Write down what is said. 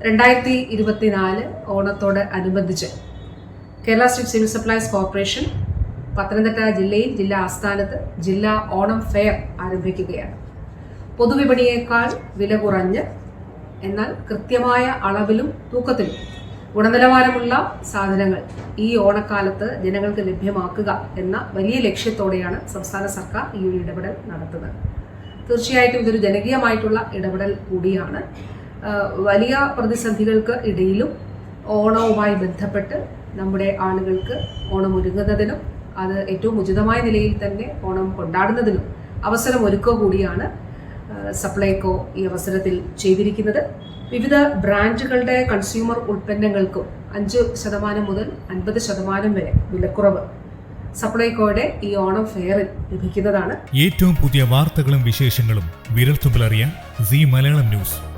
രണ്ടായിരത്തി ഇരുപത്തിനാല് ഓണത്തോട് അനുബന്ധിച്ച് Kerala state civil supplies corporation Pathanamthitta ജില്ലയിൽ ജില്ലാ ആസ്ഥാനത്ത് ജില്ലാ ഓണം ഫെയർ ആരംഭിക്കുകയാണ്. പൊതുവിപണിയേക്കാൾ വില കുറഞ്ഞ് എന്നാൽ കൃത്യമായ അളവിലും തൂക്കത്തിലും ഗുണനിലവാരമുള്ള സാധനങ്ങൾ ഈ ഓണക്കാലത്ത് ജനങ്ങൾക്ക് ലഭ്യമാക്കുക എന്ന വലിയ ലക്ഷ്യത്തോടെയാണ് സംസ്ഥാന സർക്കാർ ഈ ഒരു ഇടപെടൽ നടത്തുന്നത്. തീർച്ചയായിട്ടും ഇതൊരു ജനകീയമായിട്ടുള്ള ഇടപെടൽ കൂടിയാണ്. വലിയ പ്രതിസന്ധികൾക്ക് ഇടയിലും ഓണവുമായി ബന്ധപ്പെട്ട് നമ്മുടെ ആളുകൾക്ക് ഓണം ഒരുങ്ങുന്നതിനും അത് ഏറ്റവും ഉചിതമായ നിലയിൽ തന്നെ ഓണം കൊണ്ടാടുന്നതിനും അവസരം ഒരുക്കുക കൂടിയാണ് സപ്ലൈകോ ഈ അവസരത്തിൽ ചെയ്തിരിക്കുന്നത്. വിവിധ ബ്രാൻഡുകളുടെ കൺസ്യൂമർ ഉൽപ്പന്നങ്ങൾക്കും അഞ്ച് ശതമാനം മുതൽ അൻപത് ശതമാനം വരെ വിലക്കുറവ് സപ്ലൈകോയുടെ ഈ ഓണം ഫെയറിൽ ലഭിക്കുന്നതാണ്. ഏറ്റവും പുതിയ വാർത്തകളും വിശേഷങ്ങളും വിരൽത്തുമ്പിലറിയാൻ സി മലയാളം ന്യൂസ്.